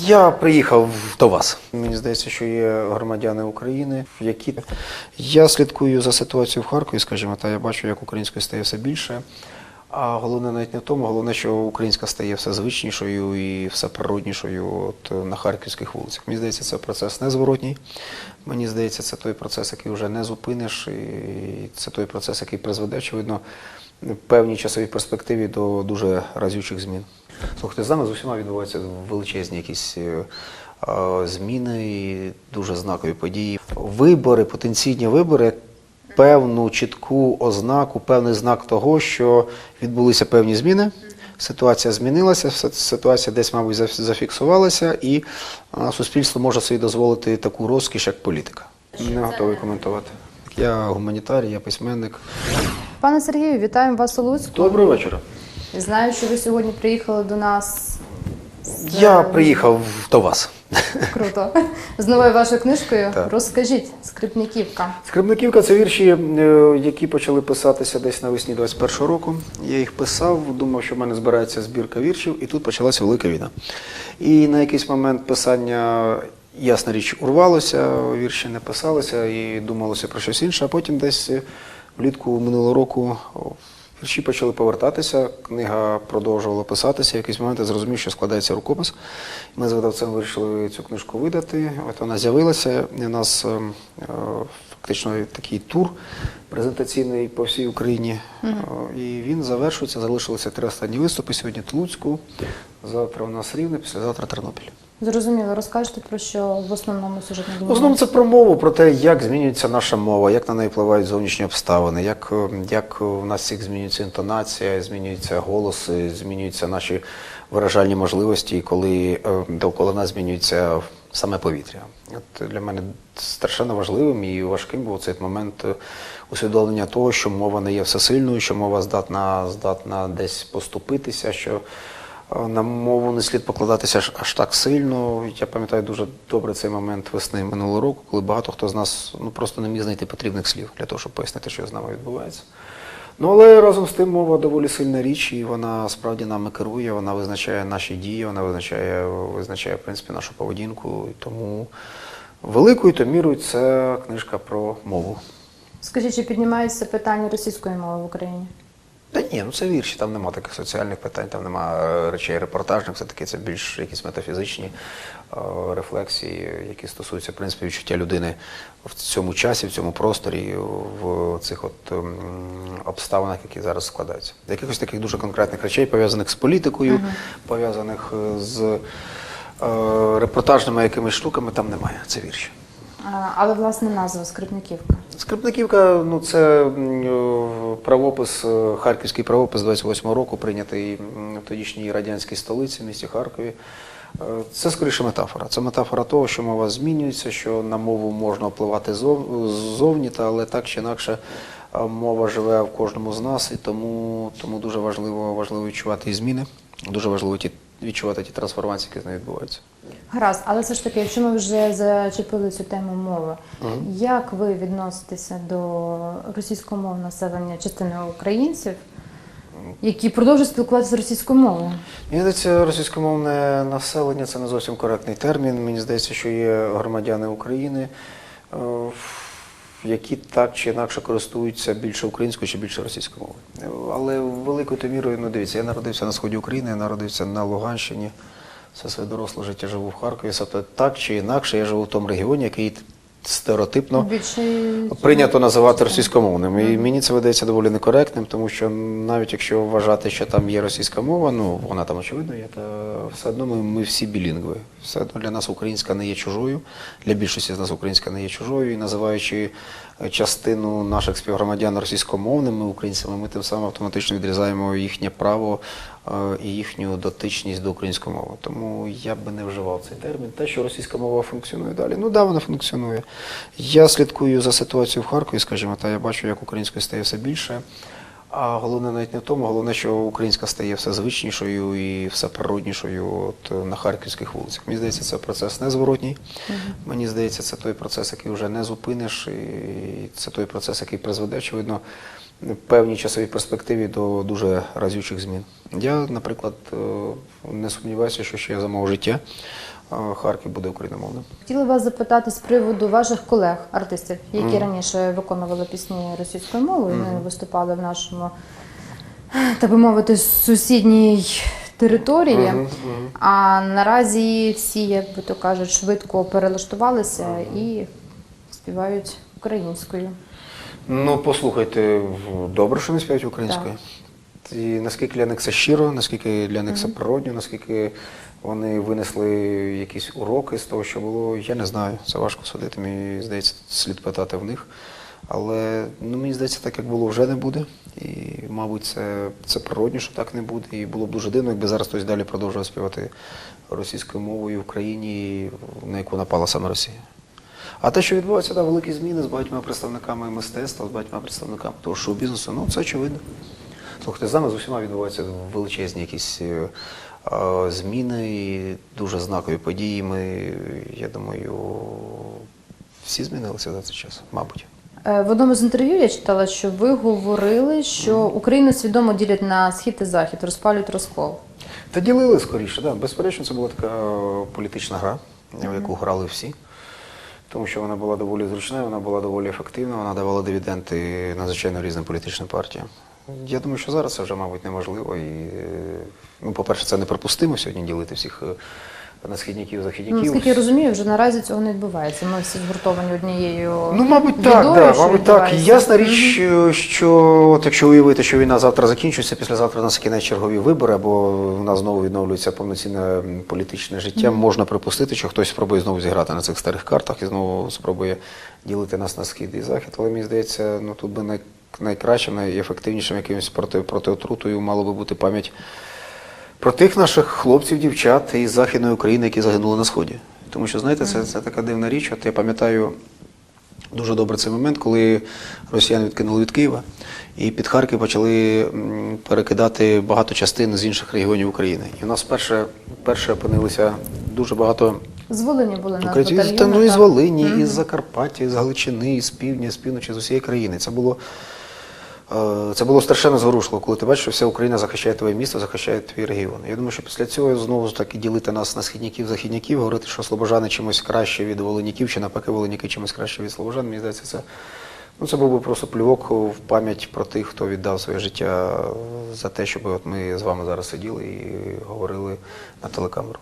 Я приїхав до вас. Мені здається, що є громадяни України, які я слідкую за ситуацією в Харкові, скажімо, та я бачу, як української стає все більше. А головне навіть не в тому, головне, що українська стає все звичнішою і все природнішою от, на харківських вулицях. Мені здається, це процес незворотній. Мені здається, це той процес, який вже не зупиниш, і це той процес, який призведе, очевидно, в певній часовій перспективі до дуже разючих змін. Слухайте, з нами з усіма відбуваються величезні якісь е, е, зміни і дуже знакові події. Вибори, потенційні вибори, певну чітку ознаку, певний знак того, що відбулися певні зміни. Ситуація змінилася, ситуація десь, мабуть, заф- зафіксувалася, і е, суспільство може собі дозволити таку розкіш, як політика. Не готовий коментувати. Я гуманітарій, я письменник. Пане Сергію, вітаємо вас у Луцьку. Доброго вечора. Знаю, що ви сьогодні приїхали до нас. з- Я приїхав до вас. Круто. З новою вашою книжкою. Так. Розкажіть, Скрипниківка. Скрипниківка це вірші, е, які почали писатися десь навесні 21-го року. Я їх писав, думав, що в мене збирається збірка віршів, і тут почалася велика війна. І на якийсь момент писання, ясна річ, урвалося, вірші не писалися і думалося про щось інше, а потім десь е, влітку минулого року. Вірші почали повертатися, книга продовжувала писатися. В якийсь момент я зрозумів, що складається рукопис. Ми з видавцем вирішили цю книжку видати. От вона з'явилася. Нас ем, е, фактично такий тур презентаційний по всій Україні. Е, І він завершується. Залишилися три останні виступи. Сьогодні Тлуцьку, завтра у нас Рівне, післязавтра Тернопіль. Зрозуміло, розкажете про що в основному сюжетному В основному це про мову, про те, як змінюється наша мова, як на неї впливають зовнішні обставини, як, як у нас всіх змінюється інтонація, змінюються голоси, змінюються наші виражальні можливості, коли е, довкола нас змінюється саме повітря. От для мене страшенно важливим і важким був цей момент усвідомлення того, що мова не є всесильною, що мова здатна, здатна десь поступитися, що Е, На мову не слід покладатися аж, аж так сильно. Я пам'ятаю дуже добре цей момент весни минулого року, коли багато хто з нас ну, просто не міг знайти потрібних слів для того, щоб пояснити, що з нами відбувається. Ну, але разом з тим мова доволі сильна річ, і вона справді нами керує, вона визначає наші дії, вона визначає, визначає в принципі, нашу поведінку. І тому великою то мірою це книжка про мову. Скажіть, чи піднімається питання російської мови в Україні? Та ні, ну це вірші, там нема таких соціальних питань, там нема е, речей репортажних, все-таки це більш якісь метафізичні рефлексії, які стосуються в принципі відчуття людини в цьому часі, в цьому просторі, в цих от ем, обставинах, які зараз складаються. Якихось таких дуже конкретних речей, пов'язаних з політикою, пов'язаних е, з е, репортажними якимись штуками, там немає. Це вірші. Але власне назва Скрипниківка. Скрипниківка ну це е, правопис, е, харківський правопис 28-го року, прийнятий в тодішній радянській столиці, в місті Харкові. Е, Це скоріше метафора. Це метафора того, що мова змінюється, що на мову можна впливати зов- ззовні, але так чи інакше е, мова живе в кожному з нас, і тому, тому дуже важливо, важливо відчувати і зміни, дуже важливо ті, відчувати ті трансформації, які з нею відбуваються. Гаразд, але все ж таки, якщо ми вже зачепили цю тему мови, як ви відноситеся до російськомовного населення частини українців, які продовжують спілкуватися російською мовою? Мені здається, російськомовне населення це не зовсім коректний термін. Мені здається, що є громадяни України, е, які так чи інакше користуються більше українською чи більше російською мовою. Але великою то мірою, ну дивіться, я народився на сході України, я народився на Луганщині. Все своє доросле життя живу в Харкові. Тобто так чи інакше я живу в тому регіоні, який стереотипно Більше прийнято називати російськомовним. І мені це видається доволі некоректним, тому що навіть якщо вважати, що там є російська мова, ну вона там очевидно є, та все одно ми, ми всі білінгви. Все одно для нас українська не є чужою. Для більшості з нас українська не є чужою. І називаючи частину наших співгромадян російськомовними українцями, ми тим самим автоматично відрізаємо їхнє право е, і їхню дотичність до української мови. Тому я би не вживав цей термін. Те, що російська мова функціонує далі. Ну да, вона функціонує. Я слідкую за ситуацією в Харкові, скажімо, та я бачу, як української стає все більше. А головне навіть не в тому, головне, що українська стає все звичнішою і все природнішою от, на харківських вулицях. Мені здається, це процес незворотній. Мені здається, це той процес, який вже не зупиниш, і це той процес, який призведе, очевидно, в певній часовій перспективі до дуже разючих змін. Я, наприклад, е, не сумніваюся, що ще за мого життя Харків буде україномовним. Хотіла вас запитати з приводу ваших колег, артистів, які раніше виконували пісні російською мовою. Вони виступали в нашому, так би мовити, сусідній території. А наразі всі, як би то кажуть, швидко перелаштувалися і співають українською. Ну, послухайте, добре, що не співають українською. І наскільки для них це щиро, наскільки для них це природньо, наскільки вони винесли якісь уроки з того, що було, я не знаю. Це важко судити. Мені здається, слід питати в них. Але ну, мені здається, так як було, вже не буде. І, мабуть, це, це природньо, що так не буде. І було б дуже дивно, якби зараз хтось далі продовжував співати російською мовою в країні, на яку напала саме Росія. А те, що відбуваються там великі зміни з багатьма представниками мистецтва, з багатьма представниками того шоу-бізнесу, ну це очевидно. Слухайте, з нами з усіма відбуваються величезні якісь е, зміни і дуже знакові події. Ми, я думаю, всі змінилися за цей час, мабуть. Е, В одному з інтерв'ю я читала, що ви говорили, що Україну свідомо ділять на схід і захід, розпалюють розкол. Та ділили скоріше, да. безперечно, це була така політична гра, в яку грали всі. Тому що вона була доволі зручна, вона була доволі ефективна, вона давала дивіденди надзвичайно різним політичним партіям. Я думаю, що зараз це вже, мабуть, неможливо. І, е, ну, по-перше, це неприпустимо сьогодні ділити всіх е, на східняків, Ну, західняків. я розумію, вже наразі цього не відбувається. Ми всі згуртовані однією. Ну, мабуть, так, да, мабуть, так. Ясна річ, що от якщо уявити, що війна завтра закінчується, післязавтра у нас кінець чергові вибори, або у нас знову відновлюється повноцінне політичне життя, можна припустити, що хтось спробує знову зіграти на цих старих картах і знову спробує ділити нас на схід і захід. Але мені здається, ну тут би най, найкращим, найефективнішим якимось проти, протиотрутою мало би бути пам'ять про тих наших хлопців, дівчат із Західної України, які загинули на Сході. Тому що, знаєте, це, це така дивна річ. От я пам'ятаю дуже добре цей момент, коли росіяни відкинули від Києва, і під Харків почали перекидати багато частин з інших регіонів України. І у нас перше, перше опинилися дуже багато З Волині були на ну, із так. Волині, Мгм. із Закарпаття, із Галичини, із півдня, з півночі, з усієї країни. Це було, це було страшенно зворушливо, коли ти бачиш, що вся Україна захищає твоє місто, захищає твій регіон. Я думаю, що після цього знову ж таки ділити нас на східняків, західняків, говорити, що слобожани чимось краще від волиняків, чи навпаки волиняки чимось краще від слобожан, мені здається, це. Ну, це був би просто плювок в пам'ять про тих, хто віддав своє життя за те, щоб от ми з вами зараз сиділи і говорили на телекамеру.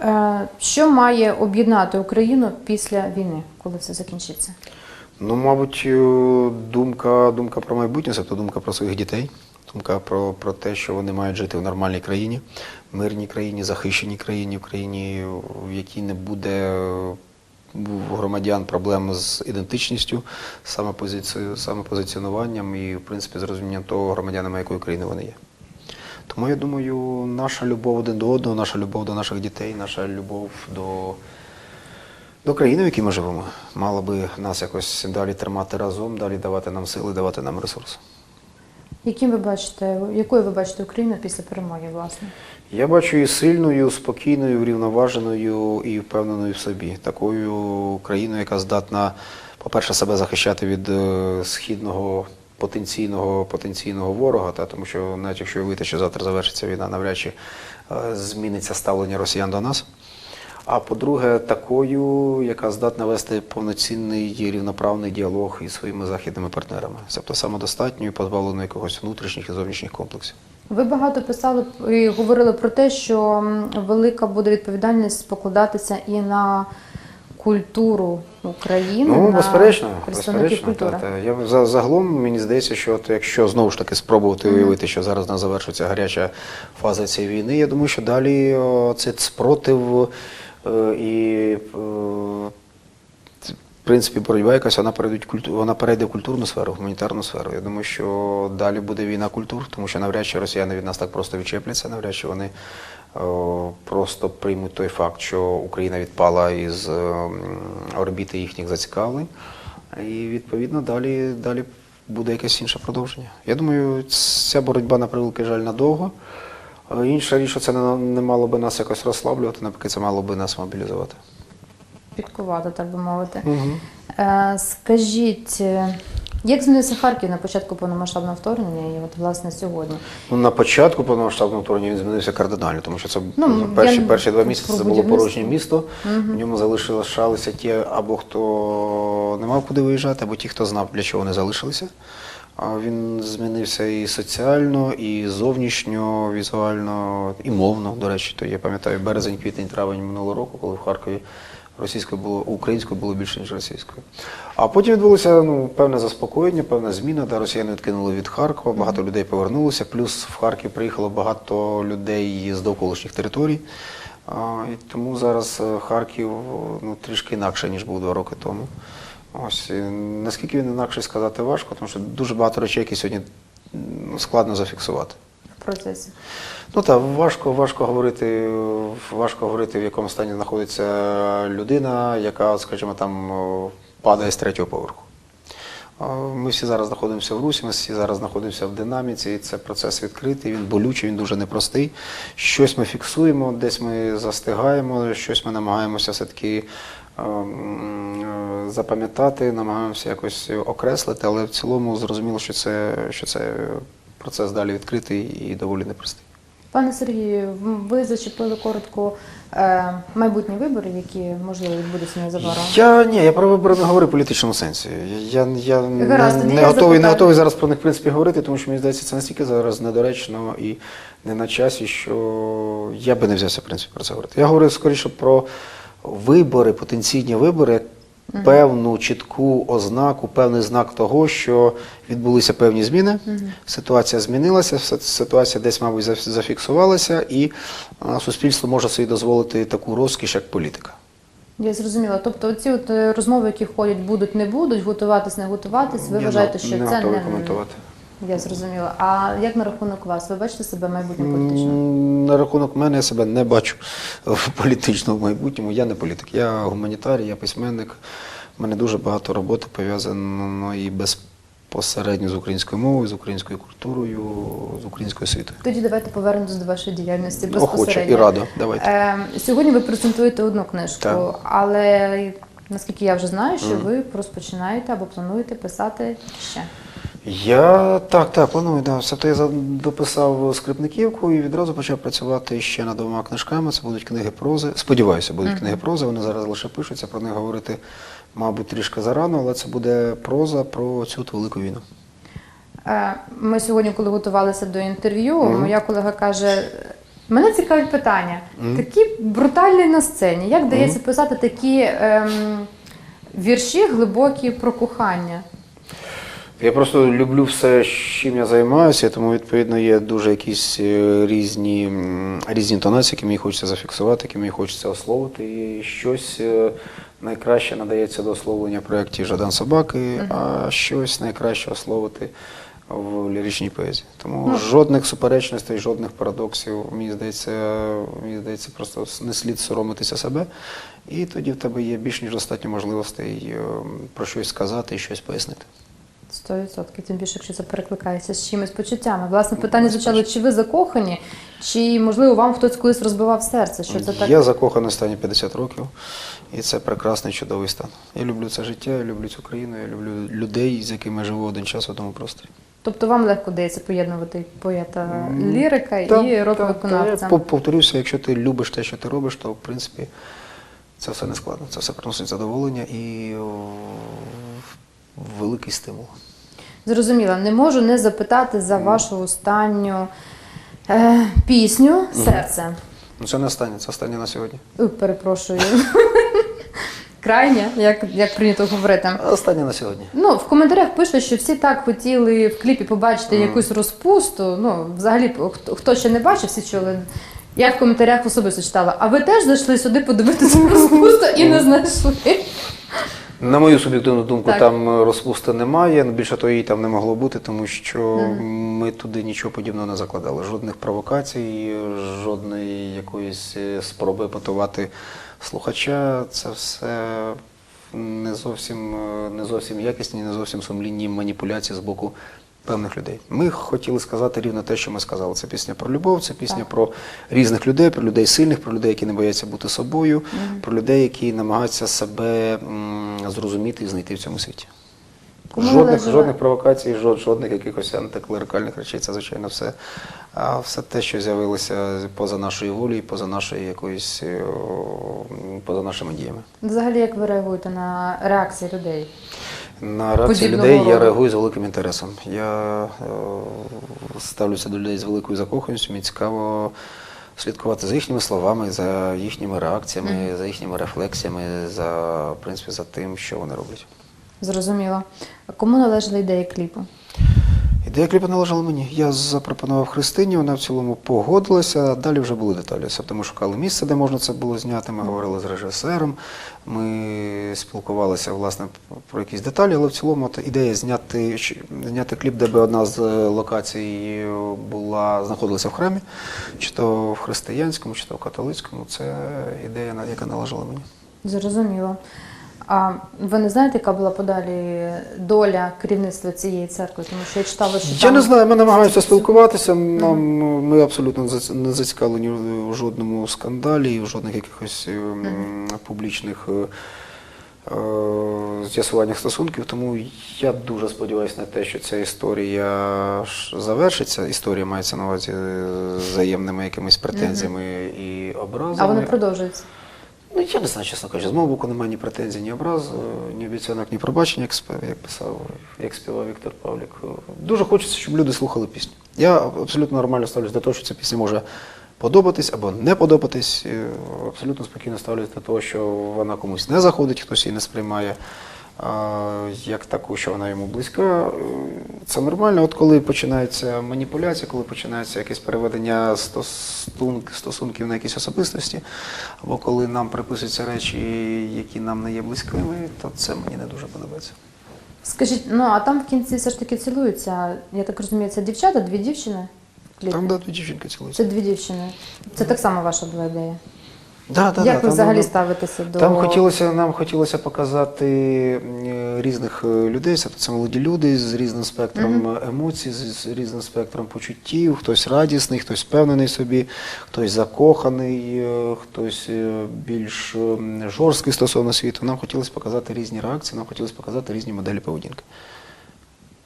Е, Що має об'єднати Україну після війни, коли це закінчиться? Ну, мабуть, е, думка, думка про майбутнє, тобто думка про своїх дітей, думка про, про те, що вони мають жити в нормальній країні, мирній країні, захищеній країні, в країні, в якій не буде е, у громадян проблем з ідентичністю, самопозиціонуванням і, в принципі, з розумінням того, громадянами якої країни вони є. Тому я думаю, наша любов один до одного, наша любов до наших дітей, наша любов до, до країни, в якій ми живемо, мала би нас якось далі тримати разом, далі давати нам сили, давати нам ресурси. Яким ви бачите, якою ви бачите Україну після перемоги, власне? Я бачу її сильною, спокійною, врівноваженою і впевненою в собі. Такою країною, яка здатна, по-перше, себе захищати від е, східного потенційного потенційного ворога, та тому що навіть якщо уявити, що завтра завершиться війна, навряд чи е, зміниться ставлення росіян до нас. А по-друге, такою, яка здатна вести повноцінний і рівноправний діалог із своїми західними партнерами, тобто самодостатньою, позбавленою якогось внутрішніх і зовнішніх комплексів. Ви багато писали і говорили про те, що велика буде відповідальність покладатися і на культуру України, Ну, на безперечно, безперечно. Та, та. Я за- загалом мені здається, що от, якщо знову ж таки спробувати уявити, що зараз у нас завершується гаряча фаза цієї війни, я думаю, що далі о, цей спротив і. е, в принципі, боротьба якась вона перейде, вона перейде в культурну сферу, в гуманітарну сферу. Я думаю, що далі буде війна культур, тому що навряд чи росіяни від нас так просто відчепляться, навряд чи вони просто приймуть той факт, що Україна відпала із е, орбіти їхніх зацікавлень. І відповідно далі, далі буде якесь інше продовження. Я думаю, ця боротьба на превеликий жаль надовго. Інша річ, що це не, не мало би нас якось розслаблювати, навпаки, це мало би нас мобілізувати. Підкувати, так би мовити. Угу. Е, Скажіть, е, Як змінився Харків на початку повномасштабного вторгнення і от власне сьогодні? Ну, на початку повномасштабного вторгнення він змінився кардинально, тому що це Ну, перші, я перші два місяці це було порожнє місто. В ньому залишилися ті, або хто не мав куди виїжджати, або ті, хто знав, для чого вони залишилися. Він змінився і соціально, і зовнішньо, візуально, і мовно. До речі, то я пам'ятаю березень, квітень, травень минулого року, коли в Харкові російською було українською було більше ніж російською. А потім відбулося ну певне заспокоєння, певна зміна. Да, росіяни відкинули від Харкова, багато людей повернулося. Плюс в Харків приїхало багато людей з довколишніх територій. І тому зараз е, Харків ну трішки інакше ніж був два роки тому. Ось і наскільки він інакше сказати важко, тому що дуже багато речей, які сьогодні складно зафіксувати. В процесі. Ну так, важко, важко говорити, важко говорити, в якому стані знаходиться людина, яка, скажімо, там падає з третього поверху. Ми всі зараз знаходимося в русі, ми всі зараз знаходимося в динаміці, і це процес відкритий, він болючий, він дуже непростий. Щось ми фіксуємо, десь ми застигаємо, щось ми намагаємося все-таки запам'ятати, намагаємося якось окреслити, але в цілому зрозуміло, що це, що це процес далі відкритий і доволі непростий. Пане Сергію, ви зачепили коротко е, майбутні вибори, які можливо відбудуться незабаром. Я ні, я про вибори не говорю в політичному сенсі. Я, я Гаразд, не, не я готовий, не готовий зараз про них в принципі говорити, тому що мені здається, це настільки зараз недоречно і не на часі, що я би не взявся в принципі про це говорити. Я говорю скоріше про вибори, потенційні вибори, як певну чітку ознаку, певний знак того, що відбулися певні зміни. Ситуація змінилася, ситуація десь, мабуть, заф- зафіксувалася, і суспільство може собі дозволити таку розкіш, як політика. Я зрозуміла. Тобто, ці от е, розмови, які ходять, будуть, не будуть, готуватись, не готуватись. Ви Я вважаєте, що не це не коментувати. Я зрозуміла. А як на рахунок вас? Ви бачите себе майбутнім політичним? На рахунок мене я себе не бачу в політичному майбутньому. Я не політик, я гуманітарій, я письменник. У мене дуже багато роботи пов'язано і безпосередньо з українською мовою, з українською культурою, з українською освітою. Тоді давайте повернемось до вашої діяльності Охоче і радо. Давайте. Е, сьогодні ви презентуєте одну книжку, Так. але наскільки я вже знаю, що ви розпочинаєте або плануєте писати ще. Я так, так, планую. Да. Тобто я дописав скрипниківку і відразу почав працювати ще над двома книжками. Це будуть книги прози. Сподіваюся, будуть книги прози. Вони зараз лише пишуться. Про них говорити, мабуть, трішки зарано, але це буде проза про цю велику війну. Е, Ми сьогодні, коли готувалися до інтерв'ю, моя колега каже: мене цікавить питання. Такі брутальні на сцені. Як вдається писати такі ем, вірші глибокі про кохання? Я просто люблю все, чим я займаюся, тому відповідно є дуже якісь е, різні, різні інтонації, які мені хочеться зафіксувати, які мені хочеться ословити. І щось е, найкраще надається до ословлення в проєкті Жадан Собаки, а щось найкраще ословити в ліричній поезії. Тому жодних суперечностей, жодних парадоксів, мені здається, мені здається, просто не слід соромитися себе. І тоді в тебе є більш ніж достатньо можливостей е, про щось сказати і щось пояснити. Сто відсотків, тим більше, якщо це перекликається з чимось почуттями. Власне, питання звучало, чи ви закохані, чи можливо вам хтось колись розбивав серце? Що це так? Я закоханий останні 50 років, і це прекрасний чудовий стан. Я люблю це життя, я люблю цю країну, я люблю людей, з якими я живу один час в одному просторі. Тобто вам легко дається поєднувати поета лірика Та- і рок-виконавця. та Я пов- повторюся, якщо ти любиш те, що ти робиш, то в принципі це все не складно. Це все приносить задоволення і великий стимул. Зрозуміла, не можу не запитати за вашу останню е, пісню Серце. Ну це не останнє, це останнє на сьогодні. Ой, перепрошую. Крайня, як, як прийнято говорити. Останнє на сьогодні. Ну, в коментарях пишуть, що всі так хотіли в кліпі побачити якусь розпусту. Ну, взагалі, хто, хто ще не бачив, всі чули. Я в коментарях особисто читала. А ви теж зайшли сюди подивитися розпусту і не знайшли. На мою суб'єктивну думку, Так. там е, розпусти немає. ну, Більше того, її там не могло бути, тому що ми туди нічого подібного не закладали. Жодних провокацій, жодної якоїсь е, спроби потувати слухача. Це все не зовсім, е, не зовсім якісні, не зовсім сумлінні маніпуляції з боку певних людей. Ми хотіли сказати рівно те, що ми сказали. Це пісня про любов, це пісня Так. про різних людей, про людей сильних, про людей, які не бояться бути собою, про людей, які намагаються себе м, зрозуміти і знайти в цьому світі. Кому жодних, жодних провокацій, жод, жодних якихось антиклерикальних речей. Це, звичайно, все, а, все те, що з'явилося поза нашою волею, поза нашою якоюсь, е, поза нашими діями. Взагалі, як ви реагуєте на реакції людей? На реакцію людей людей я реагую з великим інтересом. Я е, ставлюся до людей з великою закоханістю. Мені цікаво слідкувати за їхніми словами, за їхніми реакціями, за їхніми рефлексіями, за, в принципі, за тим, що вони роблять. Зрозуміло. Кому належали ідеї кліпу? Ідея кліпу належала мені. Я запропонував Христині, вона в цілому погодилася. а Далі вже були деталі. Тобто ми шукали місце, де можна це було зняти. Ми говорили з режисером. Ми спілкувалися власне про якісь деталі, але в цілому ідея зняти, зняти кліп, де би одна з е, локацій була знаходилася в храмі, чи то в християнському, чи то в католицькому. Це ідея, яка належала мені. Зрозуміло. А ви не знаєте, яка була подалі доля керівництва цієї церкви? Тому що я читала, що Я там... не знаю, ми намагаємося спілкуватися. Нам ми абсолютно не зацікавлені в жодному скандалі, в жодних якихось ем, публічних е, е, з'ясуваннях стосунків. Тому я дуже сподіваюся на те, що ця історія завершиться. Історія мається на увазі взаємними якимись претензіями і образами. А вони продовжуються. Ну, я не знаю, чесно кажучи, з мого боку немає ні претензій, ні образ, е, ні обіцянок, ні пробачення, як, як писав, як співав Віктор Павлік. Е, Дуже хочеться, щоб люди слухали пісню. Я абсолютно нормально ставлюсь до того, що ця пісня може подобатись або не подобатись. Е, Абсолютно спокійно ставлюсь до того, що вона комусь не заходить, хтось її не сприймає. Як таку, що вона йому близька, Е, це нормально. От коли починається маніпуляція, коли починається якесь переведення стосунків на якісь особистості, або коли нам приписуються речі, які нам не є близькими, то це мені не дуже подобається. Скажіть, ну а там в кінці все ж таки цілуються. Я так розумію, це дівчата, дві дівчини? в кліпі? Там да, дві дівчинки цілуються. Це дві дівчини. Це так само ваша була ідея. Да, да, Як да, ви там, взагалі ну, ставитеся до Там хотілося, нам хотілося показати е, різних е, людей, тобто це молоді люди з різним спектром емоцій, з, з різним спектром почуттів, хтось радісний, хтось впевнений в собі, хтось закоханий, е, хтось е, більш е, жорсткий стосовно світу. Нам хотілося показати різні реакції, нам хотілося показати різні моделі поведінки.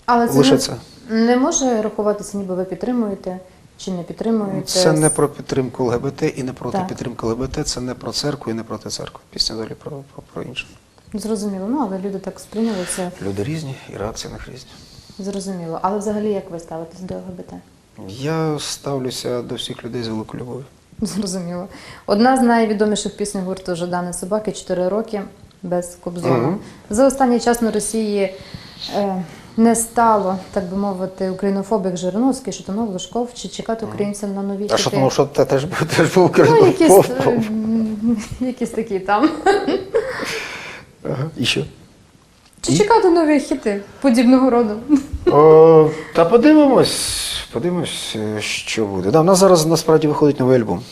Але це, Лише не, це. не може рахуватися, ніби ви підтримуєте чи не підтримуєте. Це не про підтримку ЛГБТ і не проти Так. підтримки ЛГБТ, це не про церкву і не проти церкви. Пісня взагалі про, про, про інше. Зрозуміло, ну але люди так сприйняли це. Люди різні і реакції на них різні. Зрозуміло. Але взагалі як ви ставитесь до ЛГБТ? Я ставлюся до всіх людей з великою любов'ю. Зрозуміло. Одна з найвідоміших пісень гурту Жадани собаки чотири роки без Кобзона. Мгм. За останній час на Росії е, не стало, так би мовити, українофобів Жириновський, Шатунов, Лужков, чи чекати українців на нові А що хіти? що те теж був теж був Ну, якісь, е, якісь такі там. Ага. І що? Чи чекати нові хіти подібного роду? О, та подивимось, подивимось, е, що буде. Да, у нас зараз насправді виходить новий альбом.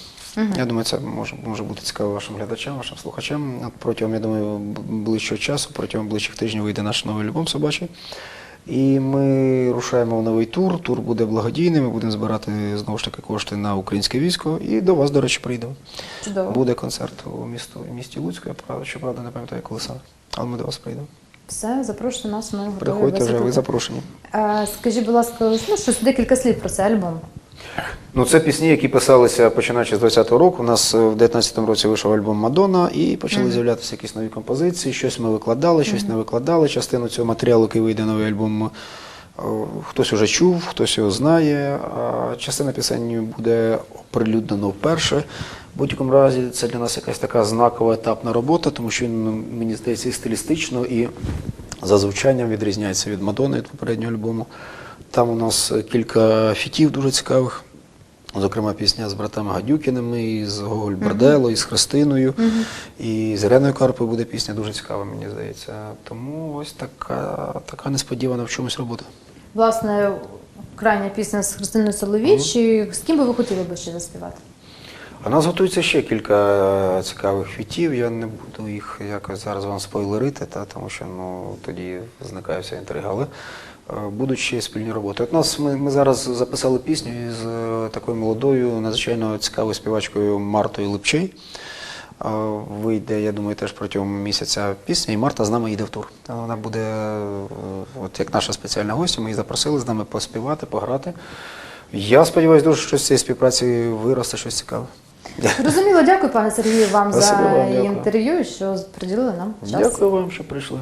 Я думаю, це може, може бути цікаво вашим глядачам, вашим слухачам. От Протягом, я думаю, б- ближчого часу, протягом ближчих тижнів вийде наш новий альбом собачий. І ми рушаємо в новий тур. Тур буде благодійний. Ми будемо збирати знову ж таки кошти на українське військо. І до вас, до речі, прийдемо. Чудово. Буде концерт у місто, в місті Луцьку. Я правда, щоправда, не пам'ятаю, коли саме. Але ми до вас прийдемо. Все, запрошуйте нас, ми готові Приходьте вже, ви запрошені. Е, Скажіть, будь ласка, ну, щось декілька слів про цей альбом. Ну, це пісні, які писалися починаючи з 20-го року. У нас е, в 19-му році вийшов альбом Мадонна, і почали з'являтися якісь нові композиції. Щось ми викладали, щось не викладали. Частину цього матеріалу, який вийде новий альбом, хтось уже чув, хтось його знає. А частина пісень буде оприлюднено вперше. В будь-якому разі це для нас якась така знакова етапна робота, тому що він, ну, мені здається, і стилістично, і за звучанням відрізняється від Мадонни, від попереднього альбому. Там у нас е, кілька фітів дуже цікавих. Зокрема, пісня з братами Гадюкіними, і з Гоголь Бордело, і з Христиною, і з Іреною Карпою буде пісня дуже цікава, мені здається. Тому ось така, така несподівана в чомусь робота. Власне, крайня пісня з Христиною Соловій, чи з ким би ви хотіли би ще заспівати? А нас готується ще кілька цікавих фітів. Я не буду їх якось зараз вам спойлерити, та, тому що ну, тоді зникає вся інтрига. Але е, будуть ще спільні роботи. От нас ми, ми зараз записали пісню із е, такою молодою, надзвичайно цікавою співачкою Мартою Липчей. Е, Вийде, я думаю, теж протягом місяця пісня, і Марта з нами їде в тур. Вона буде, от як наша спеціальна гостя, ми її запросили з нами поспівати, пограти. Я сподіваюся, дуже що з цієї співпраці виросте щось цікаве. Зрозуміло, дякую, пане Сергію, вам Спасибо за вам, дякую. інтерв'ю, що приділили нам час. Дякую вам, що прийшли.